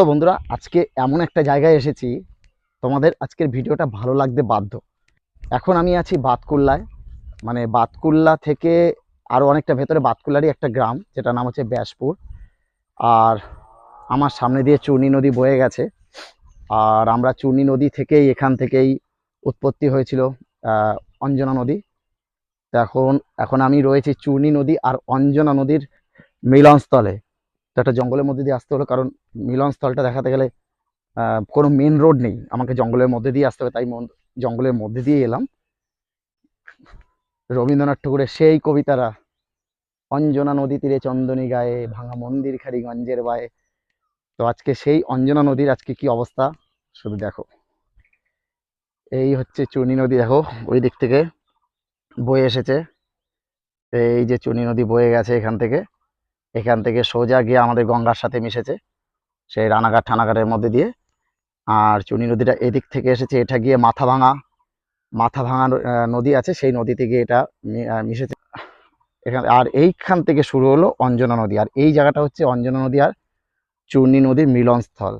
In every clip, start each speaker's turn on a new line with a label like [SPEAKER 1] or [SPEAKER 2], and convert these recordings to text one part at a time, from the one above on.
[SPEAKER 1] তো বন্ধুরা, আজকে এমন একটা জায়গায় এসেছি, তোমাদের আজকের ভিডিওটা ভালো লাগতে বাধ্য। এখন আমি আছি বাতকুল্লায় মানে বাতকুল্লা থেকে আরও অনেকটা ভেতরে, বাতকুল্লারই একটা গ্রাম যেটা নাম হচ্ছে ব্যাসপুর। আর আমার সামনে দিয়ে চূর্ণী নদী বয়ে গেছে, আর আমরা চূর্ণী নদী থেকেই, এখান থেকেই উৎপত্তি হয়েছিল অঞ্জনা নদী। এখন এখন আমি রয়েছি চূর্ণী নদী আর অঞ্জনা নদীর মিলনস্থলে। তো একটা জঙ্গলের মধ্যে দিয়ে আসতে হলো, কারণ মিলনস্থলটা দেখাতে গেলে কোনো মেন রোড নেই। আমাকে জঙ্গলের মধ্যে দিয়ে আসতে হবে, তাই জঙ্গলের মধ্যে দিয়ে এলাম। রবীন্দ্রনাথ ঠাকুরের সেই কবিতারা, অঞ্জনা নদী তীরে চন্দনী গায়ে, ভাঙা মন্দির খাড়ি গঞ্জের বায়ে। তো আজকে সেই অঞ্জনা নদীর আজকে কি অবস্থা, শুধু দেখো। এই হচ্ছে চুনি নদী, দেখো, ওই দিক থেকে বয়ে এসেছে। এই যে চুনি নদী বয়ে গেছে এখান থেকে। এখান থেকে সোজা গিয়ে আমাদের গঙ্গার সাথে মিশেছে, সেই রানাঘাট ঠানাঘাটের মধ্যে দিয়ে। আর চুনি নদীটা এদিক থেকে এসেছে, এটা গিয়ে মাথা ভাঙা মাথা ভাঙা নদী আছে, সেই নদীতে গিয়ে এটা মিশেছে। এখানে, আর এইখান থেকে শুরু হলো অঞ্জনা নদী। আর এই জায়গাটা হচ্ছে অঞ্জনা নদী আর চূর্ণী নদীর মিলনস্থল।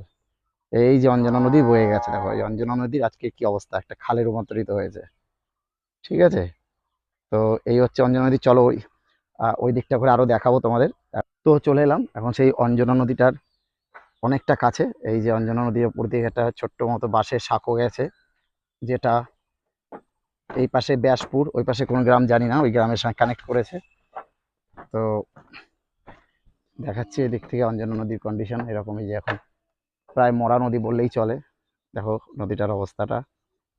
[SPEAKER 1] এই যে অঞ্জনা নদী বয়ে গেছে, দেখো, এই অঞ্জনা নদীর আজকে কি অবস্থা? একটা খালে রূপান্তরিত হয়েছে। ঠিক আছে? তো এই হচ্ছে অঞ্জনা নদী। চলো ওই ওই দিকটা করে আরও দেখাবো তোমাদের। তো চলে এলাম। এখন সেই অঞ্জনা নদীটার অনেকটা কাছে। এই যে অঞ্জনা নদীর উপর দিয়ে একটা ছোট্ট মতো বাঁশের সাঁকো গেছে, যেটা এই পাশে ব্যাসপুর, ওই পাশে কোন গ্রাম জানি না, ওই গ্রামের সঙ্গে কানেক্ট করেছে। তো দেখাচ্ছি এদিক থেকে অঞ্জনা নদীর কন্ডিশন এরকমই যে এখন প্রায় মরা নদী বললেই চলে। দেখো নদীটার অবস্থাটা।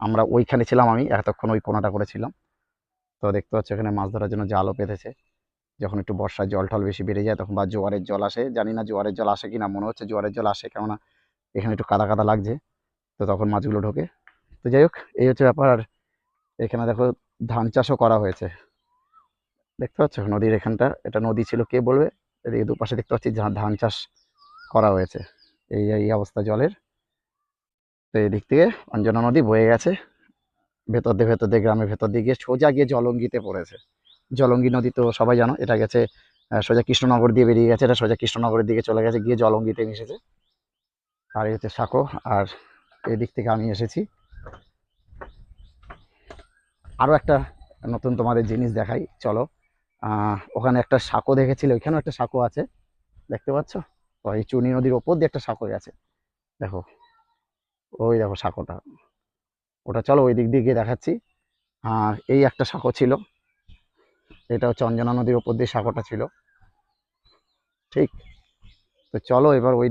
[SPEAKER 1] আমরা ওইখানে ছিলাম আমি, এতক্ষণ ওই কোনাটা করেছিলাম। তো দেখতে পাচ্ছ এখানে মাছ ধরার জন্য জালও পেতেছে। যখন একটু বর্ষার জল টল বেশি বেড়ে যায় তখন বা জোয়ারের জল আসে, জানি না জোয়ারের জল আসে কি না মনে হচ্ছে জোয়ারের জল আসে কেননা এখানে একটু কাদা কাদা লাগছে। তো তখন মাছগুলো ঢোকে। তো যাই হোক, এই হচ্ছে ব্যাপার। আর এখানে দেখো ধান চাষও করা হয়েছে। দেখতে পাচ্ছ নদীর এখানটা? এটা নদী ছিল, কে বলবে? এদিকে দুপাশে দেখতে পাচ্ছি ধান চাষ করা হয়েছে। এই এই অবস্থা জলের। তো এদিক থেকে অঞ্জনা নদী বয়ে গেছে। ভেতর দিয়ে ভেতর দিয়ে, গ্রামের ভেতর দিয়ে গিয়ে সোজা গিয়ে জলঙ্গিতে পড়েছে। জলঙ্গি নদী তো সবাই জানো, এটা গেছে সোজা কৃষ্ণনগর দিয়ে বেরিয়ে গেছে, এটা সোজা কৃষ্ণনগরের দিকে চলে গেছে, গিয়ে জলঙ্গিতে মিশেছে। আর এই হচ্ছে সাঁকো আর এদিক থেকে আমি এসেছি। আরও একটা নতুন তোমাদের জিনিস দেখাই, চলো। ওখানে একটা সাঁকো দেখেছিল, ওইখানেও একটা সাঁকো আছে, দেখতে পাচ্ছ? এই চুনি নদীর ওপর দিয়ে একটা সাঁকো গেছে, দেখো। ওই দেখো সাঁকোটা। ওটা চলো ওই দিক দিয়ে গিয়ে দেখাচ্ছি। আর এই একটা সাঁকো ছিল এটা হচ্ছে অঞ্জনা নদীর ওপর দিয়ে সাঁকোটা ছিল। ঠিক? তো চলো এবার ওই